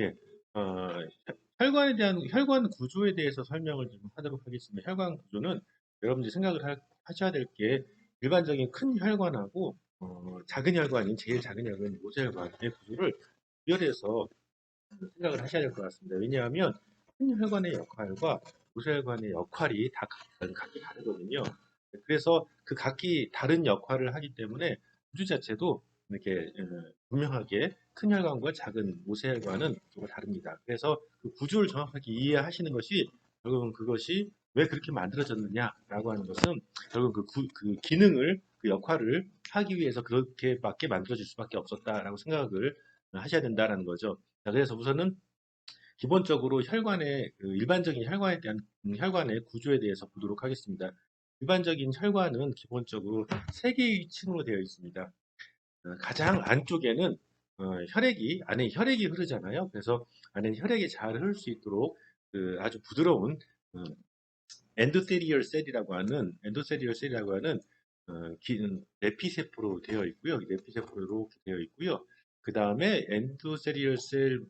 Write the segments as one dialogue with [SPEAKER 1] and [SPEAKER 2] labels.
[SPEAKER 1] 예, 어, 혈관에 대한 혈관 구조에 대해서 설명을 좀 하도록 하겠습니다. 혈관 구조는 여러분들이 생각을 하, 하셔야 될 게 일반적인 큰 혈관하고 어, 작은 혈관인 제일 작은 혈관인 모세혈관의 구조를 구별해서 생각을 하셔야 될 것 같습니다. 왜냐하면 큰 혈관의 역할과 모세혈관의 역할이 다 각- 각기 다르거든요. 그래서 그 각기 다른 역할을 하기 때문에 구조 자체도 이렇게 어, 분명하게 큰 혈관과 작은 모세혈관은 조금 다릅니다. 그래서 그 구조를 정확하게 이해하시는 것이 결국은 그것이 왜 그렇게 만들어졌느냐라고 하는 것은 결국 그, 구- 그 기능을 그 역할을 하기 위해서 그렇게밖에 만들어질 수밖에 없었다라고 생각을 하셔야 된다라는 거죠. 자, 그래서 우선은 기본적으로 혈관의 그 일반적인 혈관에 대한 음, 혈관의 구조에 대해서 보도록 하겠습니다. 일반적인 혈관은 기본적으로 세 개의 층으로 되어 있습니다. 어, 가장 안쪽에는 어, 혈액이 안에 혈액이 흐르잖아요. 그래서 안에 혈액이 잘 흐를 수 있도록 그 아주 부드러운 어, 엔도세리얼 셀이라고 하는 엔도세리얼 셀이라고 하는 어, 기, 내피세포로 되어 있고요. 내피세포로 되어 있고요. 그 다음에 엔도세리얼 셀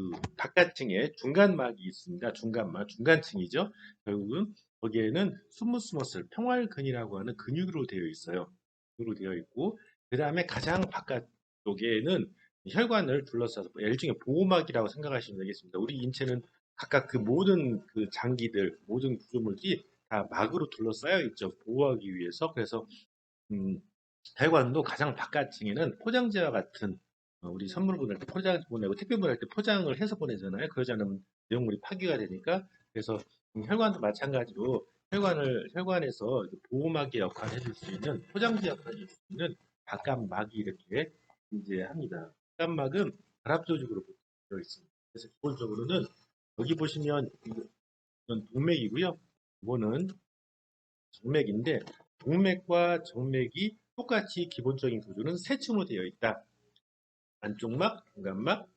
[SPEAKER 1] 그 바깥층에 중간막이 있습니다. 중간막, 중간층이죠. 결국은 거기에는 스무스 머슬, 평활근이라고 하는 근육으로 되어 있어요. 근육으로 되어 있고 그 다음에 가장 바깥쪽에는 혈관을 둘러싸서 일종의 보호막이라고 생각하시면 되겠습니다. 우리 인체는 각각 그 모든 그 장기들, 모든 구조물들이 다 막으로 둘러싸여 있죠. 보호하기 위해서. 그래서 음, 혈관도 가장 바깥층에는 포장지와 같은 어, 우리 선물 보낼 때 포장 보내고 택배 보낼 때 포장을 해서 보내잖아요. 그러지 않으면 내용물이 파괴가 되니까 그래서 음, 혈관도 마찬가지로 혈관을 혈관에서 보호막의 역할을 해줄 수 있는 포장지 역할을 해줄 수 있는 바깥막이 이렇게 존재합니다. 바깥막은 결합 조직으로 되어 있습니다. 그래서 기본적으로는 여기 보시면 이건 동맥이고요. 이거는 정맥인데 동맥과 정맥이 똑같이 기본적인 구조는 세 층으로 되어 있다. 안쪽막, 중간막,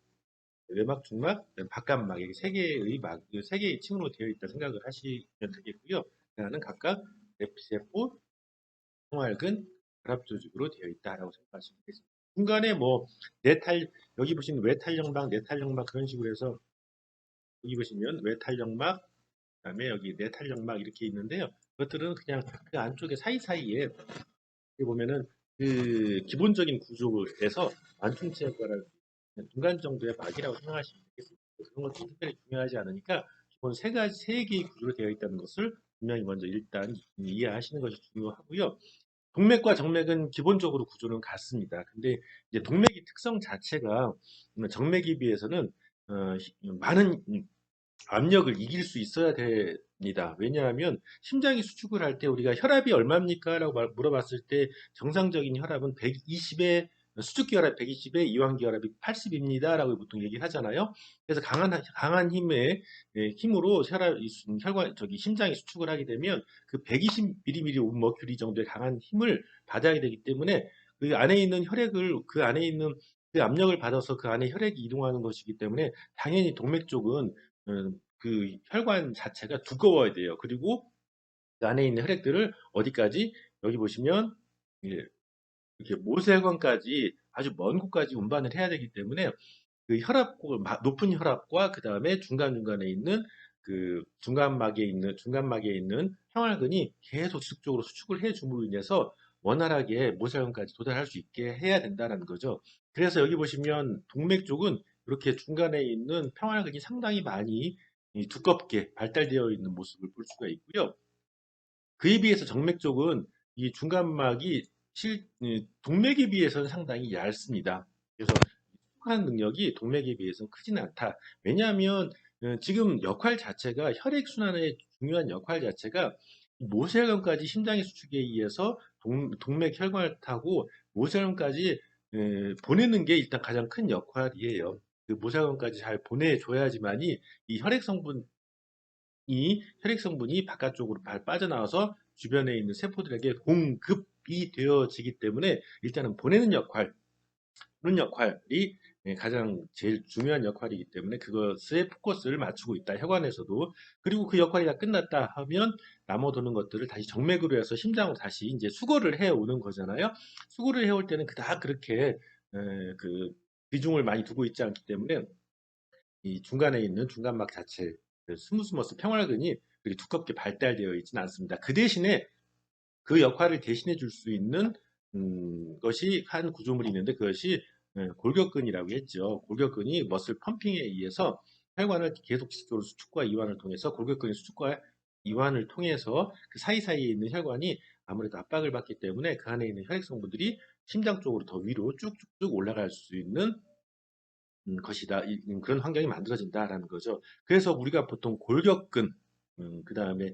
[SPEAKER 1] 외막, 중막, 바깥막 이렇게 세 개의 막, 세 개의 층으로 되어 있다 생각을 하시면 되겠고요. 그는 각각 내피세포, 통활근, 결합 조직으로 되어 있다라고 생각하시면 되겠습니다. 중간에 뭐 내탈 여기 보시면 외탈령막, 내탈령막 그런 식으로 해서 여기 보시면 외탈령막, 그다음에 여기 내탈령막 이렇게 있는데요. 그것들은 그냥 그 안쪽에 사이사이에 여기 보면은 그 기본적인 구조에서 완충체에 관한 중간 정도의 막이라고 생각하시면 되겠습니다. 그런 것도 특별히 중요하지 않으니까 기본 세 가지 세 개의 구조로 되어 있다는 것을 분명히 먼저 일단 이해하시는 것이 중요하고요. 동맥과 정맥은 기본적으로 구조는 같습니다. 근데 이제 동맥의 특성 자체가 정맥에 비해서는 어, 많은 압력을 이길 수 있어야 됩니다. 왜냐하면 심장이 수축을 할 때 우리가 혈압이 얼마입니까? 라고 물어봤을 때 정상적인 혈압은 120에 수축기 혈압 120에 이완기 혈압이 80입니다. 라고 보통 얘기를 하잖아요. 그래서 강한, 강한 힘의, 예, 힘으로 혈압, 혈관, 저기 심장이 수축을 하게 되면 그 120mm 머큐리 정도의 강한 힘을 받아야 되기 때문에 그 안에 있는 혈액을, 그 안에 있는 그 압력을 받아서 그 안에 혈액이 이동하는 것이기 때문에 당연히 동맥 쪽은 음, 그 혈관 자체가 두꺼워야 돼요. 그리고 그 안에 있는 혈액들을 어디까지 여기 보시면 예, 이렇게 모세혈관까지 아주 먼 곳까지 운반을 해야 되기 때문에 그 혈압 높은 혈압과 그 다음에 중간 중간에 있는 그 중간막에 있는 중간막에 있는 평활근이 계속 지속적으로 수축을 해줌으로 인해서 원활하게 모세혈관까지 도달할 수 있게 해야 된다는 거죠. 그래서 여기 보시면 동맥 쪽은 이렇게 중간에 있는 평활근이 상당히 많이 두껍게 발달되어 있는 모습을 볼 수가 있고요. 그에 비해서 정맥 쪽은 이 중간막이 실, 동맥에 비해서는 상당히 얇습니다. 그래서 속한 능력이 동맥에 비해서는 크지는 않다. 왜냐하면 어, 지금 역할 자체가 혈액순환의 중요한 역할 자체가 모세혈관까지 심장의 수축에 의해서 동, 동맥 혈관을 타고 모세혈관까지 보내는 게 일단 가장 큰 역할이에요. 그 모세혈관까지 잘 보내줘야지만이 이 혈액 성분이 혈액 성분이 바깥쪽으로 빠져나와서 주변에 있는 세포들에게 공급이 되어지기 때문에 일단은 보내는 역할, 그런 역할이 가장 제일 중요한 역할이기 때문에 그것에 포커스를 맞추고 있다. 혈관에서도. 그리고 그 역할이 다 끝났다 하면 남아도는 것들을 다시 정맥으로 해서 심장으로 다시 이제 수거를 해 오는 거잖아요. 수거를 해올 때는 그다 그렇게 그 비중을 많이 두고 있지 않기 때문에 이 중간에 있는 중간막 자체 그 스무스머스 평활근이 그렇게 두껍게 발달되어 있지는 않습니다. 그 대신에 그 역할을 대신해 줄 수 있는 음, 것이 한 구조물이 있는데 그것이 예, 골격근이라고 했죠. 골격근이 머슬 펌핑에 의해서 혈관을 계속적으로 수축과 이완을 통해서 골격근의 수축과 이완을 통해서 그 사이사이에 있는 혈관이 아무래도 압박을 받기 때문에 그 안에 있는 혈액 성분들이 심장 쪽으로 더 위로 쭉쭉쭉 올라갈 수 있는 음, 것이다. 이- 음, 그런 환경이 만들어진다라는 거죠. 그래서 우리가 보통 골격근, 그 다음에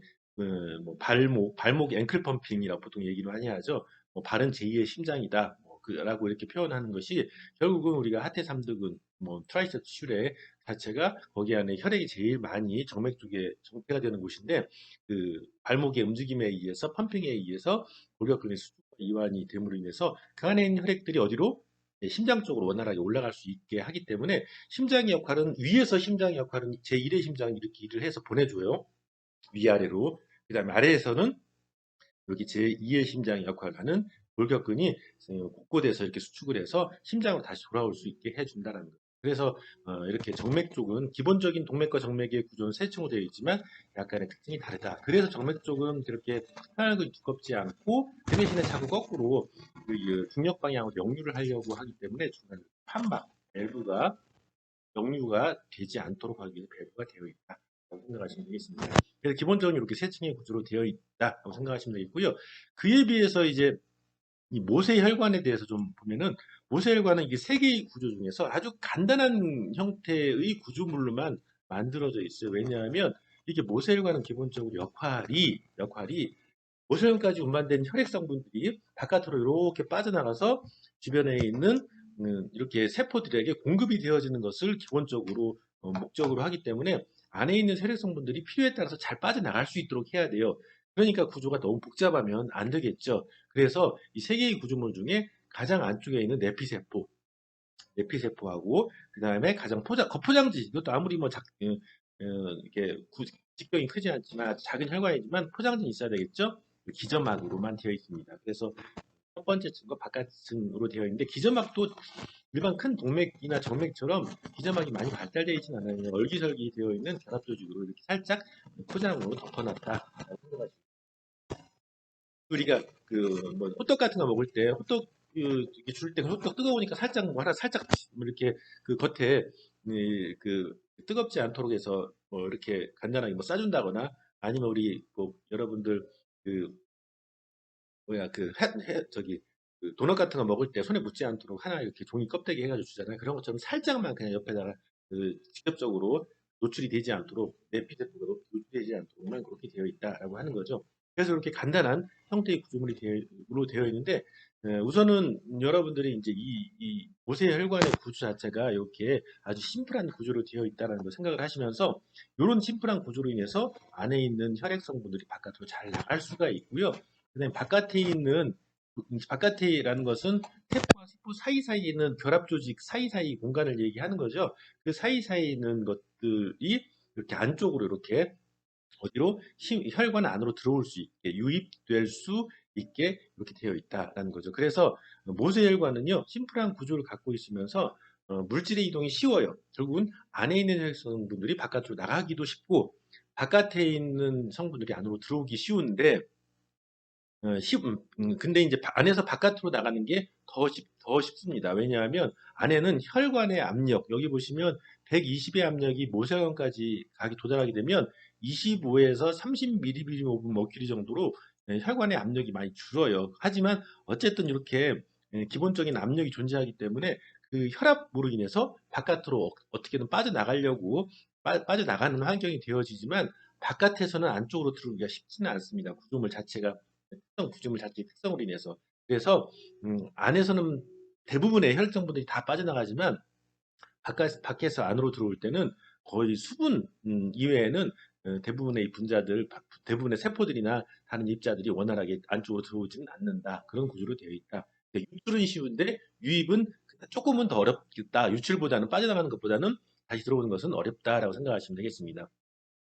[SPEAKER 1] 뭐 발목, 발목 앵클 펌핑이라고 보통 얘기를 많이 하죠. 뭐 발은 제2의 심장이다. 뭐 그- 라고 이렇게 표현하는 것이 결국은 우리가 하태 삼두근, 뭐 트라이셉 슐레 자체가 거기 안에 혈액이 제일 많이 정맥 쪽에 정폐가 되는 곳인데 그 발목의 움직임에 의해서 펌핑에 의해서 골격근의 수축과 이완이 됨으로 인해서 그 안에 있는 혈액들이 어디로 예, 심장 쪽으로 원활하게 올라갈 수 있게 하기 때문에 심장의 역할은 위에서 심장의 역할은 제1의 심장이 이렇게 일을 해서 보내줘요. 위아래로. 그 다음에 아래에서는 여기 제2의 심장의 역할을 하는 골격근이 어, 곳곳에서 이렇게 수축을 해서 심장으로 다시 돌아올 수 있게 해준다는 거예요. 그래서 어, 이렇게 정맥 쪽은 기본적인 동맥과 정맥의 구조는 세 층으로 되어 있지만 약간의 특징이 다르다. 그래서 정맥 쪽은 그렇게 혈액이 두껍지 않고 그 대신에 자꾸 거꾸로 그 중력 방향으로 역류를 하려고 하기 때문에 중간에 판막, 밸브가 역류가 되지 않도록 하기 위해서 밸브가 되어 있다. 생각하시면 되겠습니다. 그래서 기본적으로 이렇게 세 층의 구조로 되어 있다고 생각하시면 되겠고요. 그에 비해서 이제 이 모세 혈관에 대해서 좀 보면은 모세 혈관은 이게 세 개의 구조 중에서 아주 간단한 형태의 구조물로만 만들어져 있어요. 왜냐하면 이게 모세 혈관은 기본적으로 역할이 역할이 모세혈관까지 운반된 혈액 성분들이 바깥으로 이렇게 빠져나가서 주변에 있는 음, 이렇게 세포들에게 공급이 되어지는 것을 기본적으로 어, 목적으로 하기 때문에 안에 있는 혈액 성분들이 필요에 따라서 잘 빠져나갈 수 있도록 해야 돼요. 그러니까 구조가 너무 복잡하면 안 되겠죠. 그래서 이 세 개의 구조물 중에 가장 안쪽에 있는 내피세포, 내피세포하고 그 다음에 가장 포장, 겉포장지 이것도 아무리 뭐 작, 어, 어, 이렇게 구, 직경이 크지 않지만 작은 혈관이지만 포장지는 있어야 되겠죠. 기점막으로만 되어 있습니다. 그래서 첫 번째 층과 바깥층으로 되어 있는데 기점막도 일반 큰 동맥이나 정맥처럼 기점막이 많이 발달되어 있지는 않아요. 얼기설기 되어 있는 결합 조직으로 이렇게 살짝 포장으로 덮어놨다. 우리가 그뭐 호떡 같은 거 먹을 때 호떡 그 줄때 호떡 뜨거우니까 살짝 뭐 하나 살짝 이렇게 그 겉에 이, 그 뜨겁지 않도록 해서 뭐 이렇게 간단하게 뭐 싸준다거나 아니면 우리 뭐 여러분들 그 뭐야 그 해, 해, 저기 그 도넛 같은 거 먹을 때 손에 묻지 않도록 하나 이렇게 종이 껍데기 해가지고 주잖아요. 그런 것처럼 살짝만 그냥 옆에다가 그 직접적으로 노출이 되지 않도록 내피세포가 노출되지 않도록만 그렇게 되어 있다라고 하는 거죠. 그래서 이렇게 간단한 형태의 구조물이 되어, 되어 있는데 에, 우선은 여러분들이 이제 이, 이 모세 혈관의 구조 자체가 이렇게 아주 심플한 구조로 되어 있다는 걸 생각을 하시면서 이런 심플한 구조로 인해서 안에 있는 혈액 성분들이 바깥으로 잘 나갈 수가 있고요. 그다음에 바깥에 있는 바깥이라는 것은 세포와 세포 사이사이에 있는 결합 조직 사이사이 공간을 얘기하는 거죠. 그 사이사이에 있는 것들이 이렇게 안쪽으로 이렇게 어디로 혈관 안으로 들어올 수 있게 유입될 수 있게 이렇게 되어 있다라는 거죠. 그래서 모세 혈관은요 심플한 구조를 갖고 있으면서 어, 물질의 이동이 쉬워요. 결국은 안에 있는 혈 성분들이 바깥으로 나가기도 쉽고 바깥에 있는 성분들이 안으로 들어오기 쉬운데 어, 쉽, 음, 근데 이제 안에서 바깥으로 나가는 게 더 쉽, 더 쉽습니다. 왜냐하면 안에는 혈관의 압력, 여기 보시면 120의 압력이 모세혈관까지 가기 도달하게 되면 25에서 30mV 정도로 예, 혈관의 압력이 많이 줄어요. 하지만 어쨌든 이렇게 예, 기본적인 압력이 존재하기 때문에 그 혈압으로 인해서 바깥으로 어떻게든 빠져나가려고 빠, 빠져나가는 환경이 되어지지만 바깥에서는 안쪽으로 들어오기가 쉽지는 않습니다. 구조물 자체가 특성 구조물 자체의 특성으로 인해서 그래서 음, 안에서는 대부분의 혈액성분들이 다 빠져나가지만 바깥, 밖에 서 안으로 들어올 때는 거의 수분 음, 이외에는 어, 대부분의 분자들, 대부분의 세포들이나 다른 입자들이 원활하게 안쪽으로 들어오지는 않는다. 그런 구조로 되어 있다. 유출은 쉬운데 유입은 조금은 더 어렵다. 유출보다는 빠져나가는 것보다는 다시 들어오는 것은 어렵다라고 생각하시면 되겠습니다.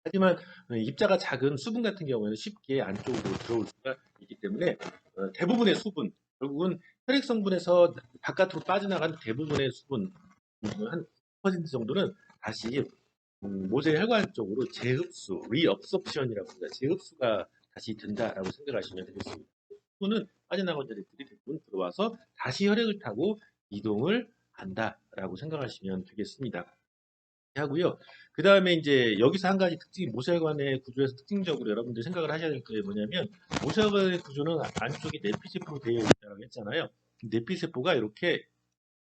[SPEAKER 1] 하지만 어, 입자가 작은 수분 같은 경우에는 쉽게 안쪽으로 들어올 수가 있기 때문에 어, 대부분의 수분, 결국은 혈액 성분에서 바깥으로 빠져나간 대부분의 수분 한 퍼센트 정도는 다시 음, 모세 혈관 쪽으로 재흡수, 리업섭션이라고 합니다. 재흡수가 다시 된다라고 생각하시면 되겠습니다. 흡수는 빠져나간 자리들이 대부분 들어와서 다시 혈액을 타고 이동을 한다라고 생각하시면 되겠습니다. 하고요. 그 다음에 이제 여기서 한 가지 특징이 모세혈관의 구조에서 특징적으로 여러분들 생각을 하셔야 될 게 뭐냐면 모세혈관의 구조는 안쪽이 내피세포로 되어 있다고 했잖아요. 내피세포가 이렇게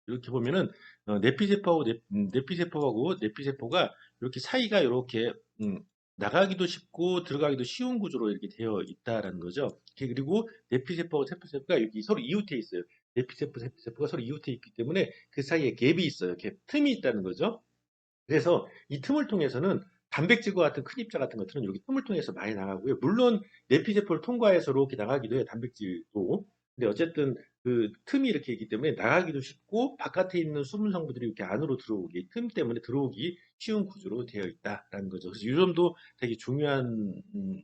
[SPEAKER 1] 이렇게 보면은 어, 내피세포하고 내, 음, 내피세포하고 내피세포가 이렇게 사이가 이렇게 음, 나가기도 쉽고 들어가기도 쉬운 구조로 이렇게 되어 있다라는 거죠. 그리고 내피세포하고 세포세포가 여기 서로 이웃해 있어요. 내피세포, 세포세포가 서로 이웃해 있기 때문에 그 사이에 갭이 있어요. 갭 틈이 있다는 거죠. 그래서 이 틈을 통해서는 단백질과 같은 큰 입자 같은 것들은 여기 틈을 통해서 많이 나가고요. 물론 내피세포를 통과해서 이렇게 나가기도 해요. 단백질도. 근데 어쨌든 그 틈이 이렇게 있기 때문에 나가기도 쉽고 바깥에 있는 수분 성분들이 이렇게 안으로 들어오기 틈 때문에 들어오기 쉬운 구조로 되어 있다라는 거죠. 그래서 이 점도 되게 중요한 음,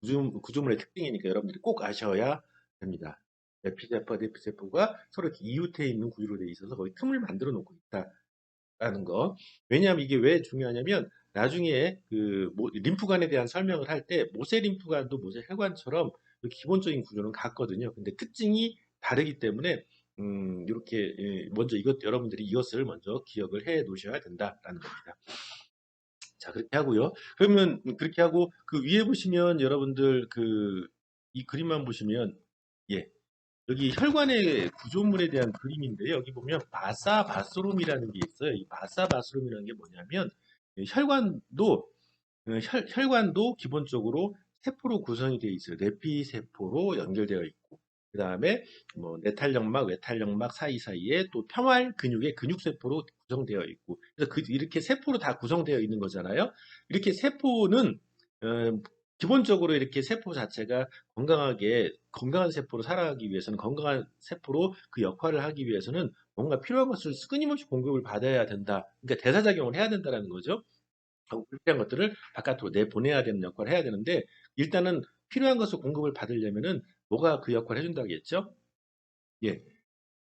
[SPEAKER 1] 구조, 구조물의 특징이니까 여러분들이 꼭 아셔야 됩니다. 에피세포와 네피세포가 서로 이웃해 있는 구조로 되어 있어서 거의 틈을 만들어 놓고 있다 라는 거. 왜냐하면 이게 왜 중요하냐면 나중에 그 림프관에 대한 설명을 할 때 모세 림프관도 모세 혈관처럼 기본적인 구조는 같거든요. 근데 특징이 다르기 때문에 음, 이렇게 예, 먼저 이것 여러분들이 이것을 먼저 기억을 해 놓으셔야 된다라는 겁니다. 자 그렇게 하고요. 그러면 그렇게 하고 그 위에 보시면 여러분들 그 이 그림만 보시면 예 여기 혈관의 구조물에 대한 그림인데 여기 보면 바사바스롬이라는 게 있어요. 이 바사바스롬이라는 게 뭐냐면 혈관도 어, 혈, 혈관도 기본적으로 세포로 구성이 되어 있어요. 내피 세포로 연결되어 있고 그 다음에 뭐 내탈력막, 외탈력막 사이사이에 또 평활 근육의 근육세포로 구성되어 있고 그래서 그, 이렇게 세포로 다 구성되어 있는 거잖아요. 이렇게 세포는 어, 기본적으로 이렇게 세포 자체가 건강하게 건강한 세포로 살아가기 위해서는 건강한 세포로 그 역할을 하기 위해서는 뭔가 필요한 것을 끊임없이 공급을 받아야 된다. 그러니까 대사작용을 해야 된다는 거죠. 불필요한 것들을 바깥으로 내보내야 되는 역할을 해야 되는데 일단은 필요한 것을 공급을 받으려면은 뭐가 그 역할을 해준다겠죠? 예.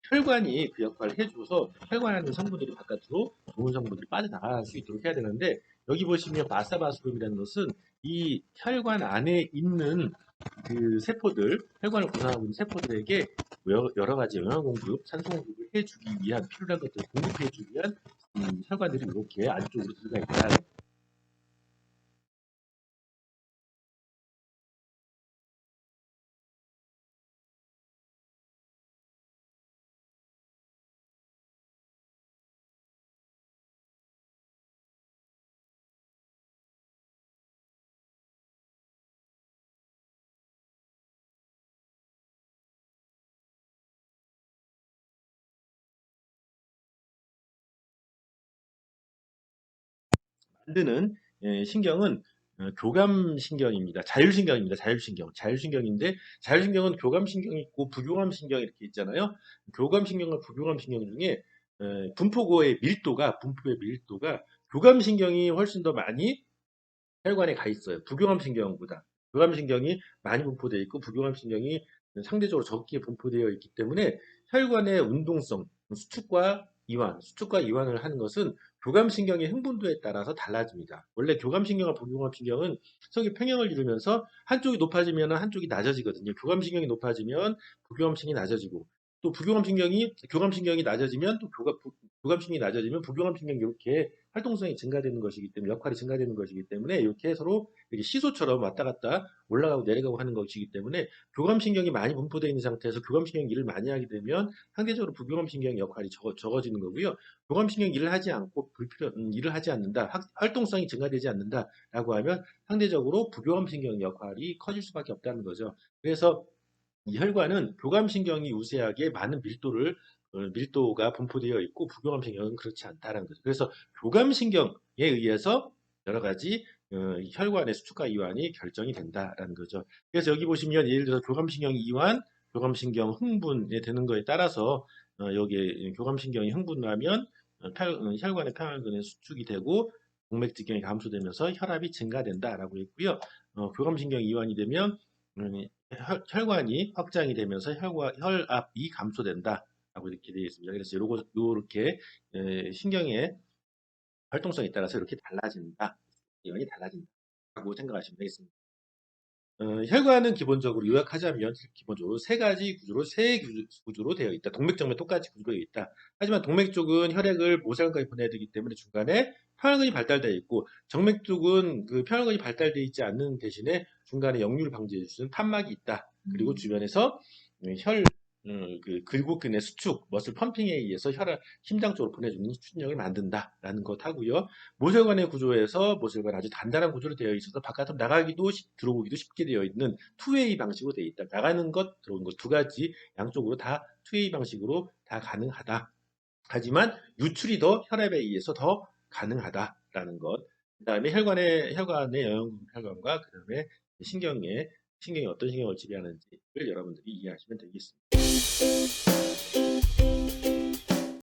[SPEAKER 1] 혈관이 그 역할을 해줘서 혈관에 있는 성분들이 바깥으로 좋은 성분들이 빠져나갈 수 있도록 해야 되는데 여기 보시면 바사바스룸이라는 것은 이 혈관 안에 있는 그 세포들, 혈관을 구성하고 있는 세포들에게 여러 가지 영양 공급, 산소 공급을 해주기 위한 필요한 것들을 공급해주기 위한 음, 혈관들이 이렇게 안쪽으로 들어가 있다. 만드는 예, 신경은 어, 교감신경입니다. 자율신경입니다. 자율신경. 자율신경인데 자율신경은 교감신경이 있고 부교감신경이 이렇게 있잖아요. 교감신경과 부교감신경 중에 분포고의 밀도가 분포의 밀도가 교감신경이 훨씬 더 많이 혈관에 가 있어요. 부교감신경보다. 교감신경이 많이 분포되어 있고 부교감신경이 상대적으로 적게 분포되어 있기 때문에 혈관의 운동성, 수축과 이완, 수축과 이완을 하는 것은 교감신경의 흥분도에 따라서 달라집니다. 원래 교감신경과 부교감신경은 성이 평형을 이루면서 한쪽이 높아지면 한쪽이 낮아지거든요. 교감신경이 높아지면 부교감신경이 낮아지고 또 부교감신경이 교감신경이 낮아지면 또 교감, 교감신경이 낮아지면 부교감신경이 이렇게 활동성이 증가되는 것이기 때문에 역할이 증가되는 것이기 때문에 이렇게 서로 이렇게 시소처럼 왔다 갔다 올라가고 내려가고 하는 것이기 때문에 교감신경이 많이 분포되어 있는 상태에서 교감신경 일을 많이 하게 되면 상대적으로 부교감신경 역할이 적어, 적어지는 거고요. 교감신경 일을 하지 않고 불필요 음, 일을 하지 않는다, 활동성이 증가되지 않는다라고 하면 상대적으로 부교감신경 역할이 커질 수밖에 없다는 거죠. 그래서 이 혈관은 교감신경이 우세하게 많은 밀도를 어, 밀도가 분포되어 있고 부교감신경은 그렇지 않다는 거죠. 그래서 교감신경에 의해서 여러 가지 어, 혈관의 수축과 이완이 결정이 된다라는 거죠. 그래서 여기 보시면 예를 들어서 교감신경 이완, 교감신경 흥분에 되는 거에 따라서 어, 여기에 교감신경이 흥분하면 혈관의 평혈근의 수축이 되고 동맥지경이 감소되면서 혈압이 증가된다라고 했고요. 교감신경 이완이 되면 음, 혈관이 확장이 되면서 혈압이 감소된다. 라고 이렇게 되어 있습니다. 그래서 요거, 요렇게 신경의 활동성에 따라서 이렇게 달라진다. 이원이 달라진다 라고 생각하시면 되겠습니다. 어, 혈관은 기본적으로 요약하자면 기본적으로 세 가지 구조로 세 구조- 구조로 되어 있다. 동맥정맥 똑같이 구조로 되어 있다. 하지만 동맥 쪽은 혈액을 모세혈관까지 보내야 되기 때문에 중간에 혈관이 발달되어 있고 정맥 쪽은 그 혈관이 발달되어 있지 않는 대신에 중간에 역류를 방지해 주는 판막이 있다. 그리고
[SPEAKER 2] 음.
[SPEAKER 1] 주변에서 혈 음, 그 긁고근의 수축, 머슬 펌핑에 의해서 혈을 심장 쪽으로 보내주는 수축력을 만든다라는 것 하고요. 모세혈관의 구조에서 모세혈관 아주 단단한 구조로 되어 있어서 바깥으로 나가기도 쉽- 들어오기도 쉽게 되어 있는 투웨이 방식으로 되어 있다. 나가는 것, 들어오는 것 두 가지 양쪽으로 다 투웨이 방식으로 다 가능하다. 하지만 유출이 더 혈압에 의해서 더 가능하다라는 것. 그 다음에 혈관의 혈관의 영양 혈관과 그 다음에 신경의 신경이 어떤 신경을 지배하는지를 여러분들이 이해하시면 되겠습니다. Thank you.